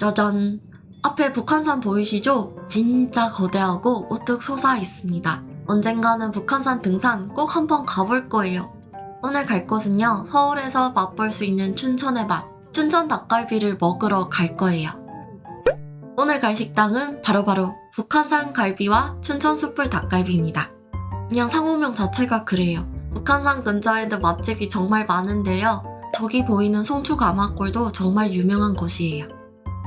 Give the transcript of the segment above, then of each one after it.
짜잔! 앞에 북한산 보이시죠? 진짜 거대하고 우뚝 솟아 있습니다. 언젠가는 북한산 등산 꼭 한번 가볼 거예요. 오늘 갈 곳은요, 서울에서 맛볼 수 있는 춘천의 맛, 춘천 닭갈비를 먹으러 갈 거예요. 오늘 갈 식당은 바로바로 북한산 갈비와 춘천 숯불 닭갈비입니다. 그냥 상호명 자체가 그래요. 북한산 근처에도 맛집이 정말 많은데요. 저기 보이는 송추 가마골도 정말 유명한 곳이에요.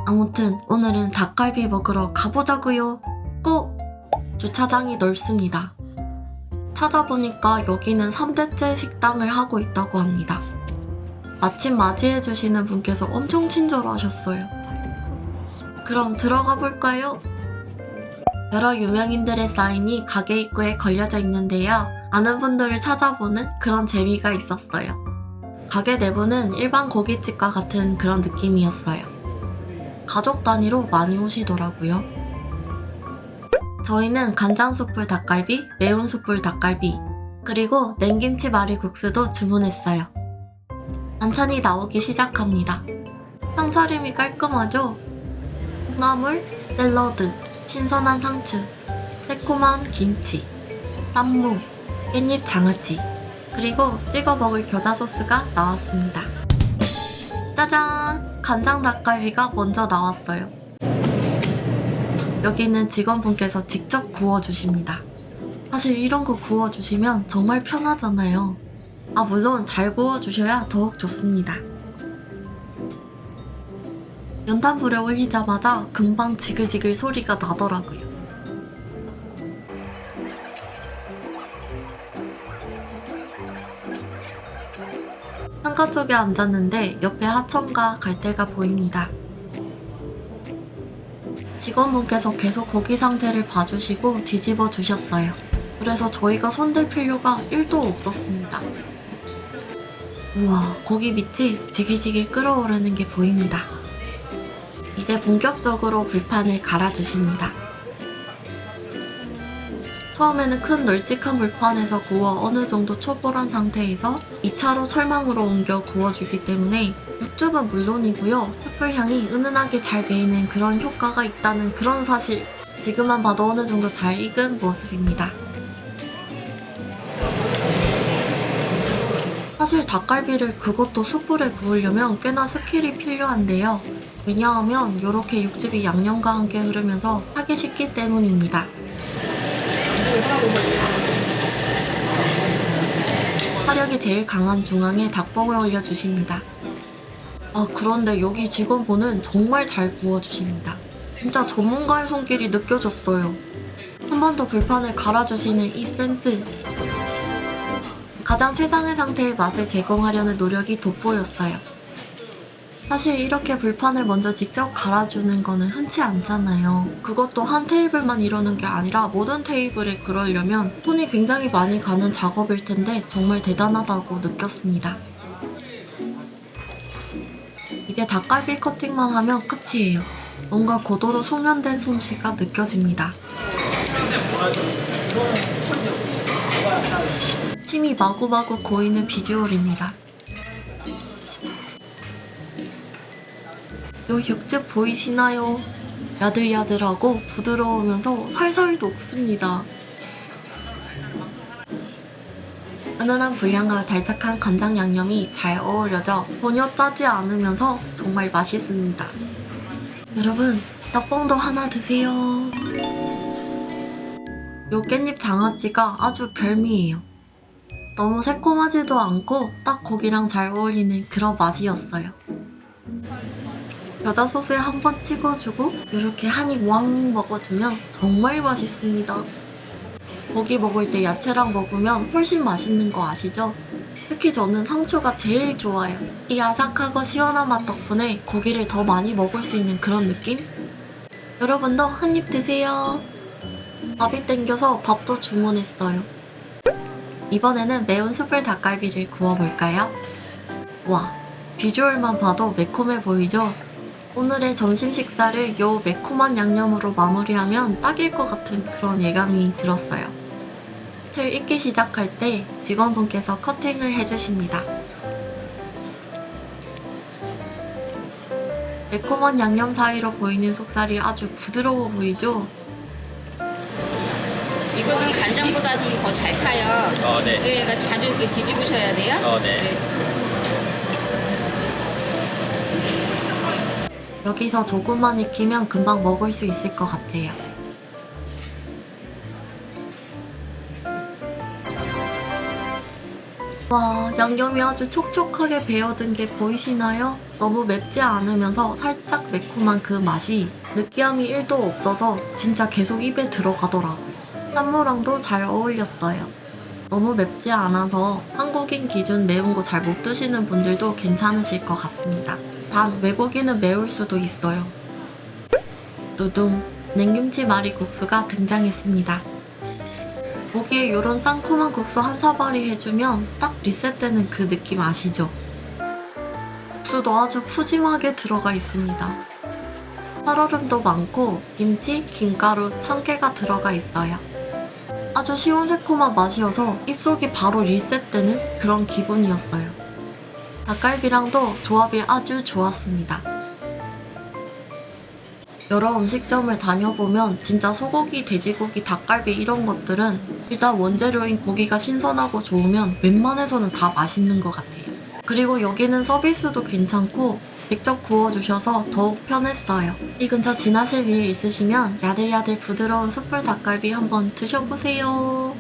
아무튼 오늘은 닭갈비 먹으러 가보자고요. 꼭 주차장이 넓습니다. 찾아보니까 여기는 3대째 식당을 하고 있다고 합니다. 마침 맞이해주시는 분께서 엄청 친절하셨어요. 그럼 들어가 볼까요? 여러 유명인들의 사인이 가게 입구에 걸려져 있는데요. 아는 분들을 찾아보는 그런 재미가 있었어요. 가게 내부는 일반 고깃집과 같은 그런 느낌이었어요. 가족 단위로 많이 오시더라고요. 저희는 간장 숯불 닭갈비, 매운 숯불 닭갈비, 그리고 냉김치 마리국수도 주문했어요. 반찬이 나오기 시작합니다. 상차림이 깔끔하죠? 콩나물, 샐러드, 신선한 상추, 새콤한 김치, 쌈무, 깻잎 장아찌, 그리고 찍어 먹을 겨자 소스가 나왔습니다. 짜잔! 간장 닭갈비가 먼저 나왔어요. 여기는 직원분께서 직접 구워주십니다. 사실 이런 거 구워주시면 정말 편하잖아요. 아, 물론 잘 구워주셔야 더욱 좋습니다. 연탄불에 올리자마자 금방 지글지글 소리가 나더라고요. 상가 쪽에 앉았는데 옆에 하천과 갈대가 보입니다. 직원분께서 계속 고기 상태를 봐주시고 뒤집어 주셨어요. 그래서 저희가 손댈 필요가 1도 없었습니다. 우와, 고기 밑이 지글지글 끓어오르는 게 보입니다. 이제 본격적으로 불판을 갈아주십니다. 처음에는 큰 널찍한 불판에서 구워 어느 정도 초벌한 상태에서 2차로 철망으로 옮겨 구워주기 때문에 육즙은 물론이고요. 숯불 향이 은은하게 잘 배이는 그런 효과가 있다는 그런 사실 지금만 봐도 어느 정도 잘 익은 모습입니다. 사실 닭갈비를 그것도 숯불에 구우려면 꽤나 스킬이 필요한데요. 왜냐하면 이렇게 육즙이 양념과 함께 흐르면서 하기 쉽기 때문입니다. 화력이 제일 강한 중앙에 닭봉을 올려주십니다. 아, 그런데 여기 직원분은 정말 잘 구워주십니다. 진짜 전문가의 손길이 느껴졌어요. 한 번 더 불판을 갈아주시는 이 센스. 가장 최상의 상태의 맛을 제공하려는 노력이 돋보였어요. 사실 이렇게 불판을 먼저 직접 갈아주는 거는 흔치 않잖아요. 그것도 한 테이블만 이러는 게 아니라 모든 테이블에 그러려면 손이 굉장히 많이 가는 작업일 텐데 정말 대단하다고 느꼈습니다. 이제 닭갈비 커팅만 하면 끝이에요. 뭔가 고도로 숙련된 솜씨가 느껴집니다. 침이 마구마구 고이는 비주얼입니다. 요 육즙 보이시나요? 야들야들하고 부드러우면서 살살 녹습니다. 은은한 불향과 달짝한 간장 양념이 잘 어우러져 전혀 짜지 않으면서 정말 맛있습니다. 여러분, 떡봉도 하나 드세요. 요 깻잎 장아찌가 아주 별미예요. 너무 새콤하지도 않고 딱 고기랑 잘 어울리는 그런 맛이었어요. 겨자 소스에 한 번 찍어주고 이렇게 한입 왕 먹어주면 정말 맛있습니다. 고기 먹을 때 야채랑 먹으면 훨씬 맛있는 거 아시죠? 특히 저는 상추가 제일 좋아요. 이 아삭하고 시원한 맛 덕분에 고기를 더 많이 먹을 수 있는 그런 느낌? 여러분도 한 입 드세요. 밥이 땡겨서 밥도 주문했어요. 이번에는 매운 숯불 닭갈비를 구워볼까요? 와, 비주얼만 봐도 매콤해 보이죠? 오늘의 점심 식사를 요 매콤한 양념으로 마무리하면 딱일 것 같은 그런 예감이 들었어요. 틀 익기 시작할 때 직원분께서 커팅을 해주십니다. 매콤한 양념 사이로 보이는 속살이 아주 부드러워 보이죠? 이거는 간장보다 좀더잘 타요. 어, 네. 네, 그러니까 자주 이렇게 뒤집으셔야 돼요. 어, 네. 여기서 조금만 익히면 금방 먹을 수 있을 것 같아요. 와, 양념이 아주 촉촉하게 배어든 게 보이시나요? 너무 맵지 않으면서 살짝 매콤한 그 맛이 느끼함이 1도 없어서 진짜 계속 입에 들어가더라고요. 쌈무랑도 잘 어울렸어요. 너무 맵지 않아서 한국인 기준 매운 거 잘 못 드시는 분들도 괜찮으실 것 같습니다. 단 외국인은 매울 수도 있어요. 두둥 냉김치 마리 국수가 등장했습니다. 고기에 이런 상큼한 국수 한 사발이 해주면 딱 리셋되는 그 느낌 아시죠? 국수도 아주 푸짐하게 들어가 있습니다. 살얼음도 많고 김치, 김가루, 참깨가 들어가 있어요. 아주 시원새콤한 맛이어서 입속이 바로 리셋되는 그런 기분이었어요. 닭갈비랑도 조합이 아주 좋았습니다. 여러 음식점을 다녀보면 진짜 소고기, 돼지고기, 닭갈비 이런 것들은 일단 원재료인 고기가 신선하고 좋으면 웬만해서는 다 맛있는 것 같아요. 그리고 여기는 서비스도 괜찮고 직접 구워주셔서 더욱 편했어요. 이 근처 지나실 일 있으시면 야들야들 부드러운 숯불 닭갈비 한번 드셔보세요.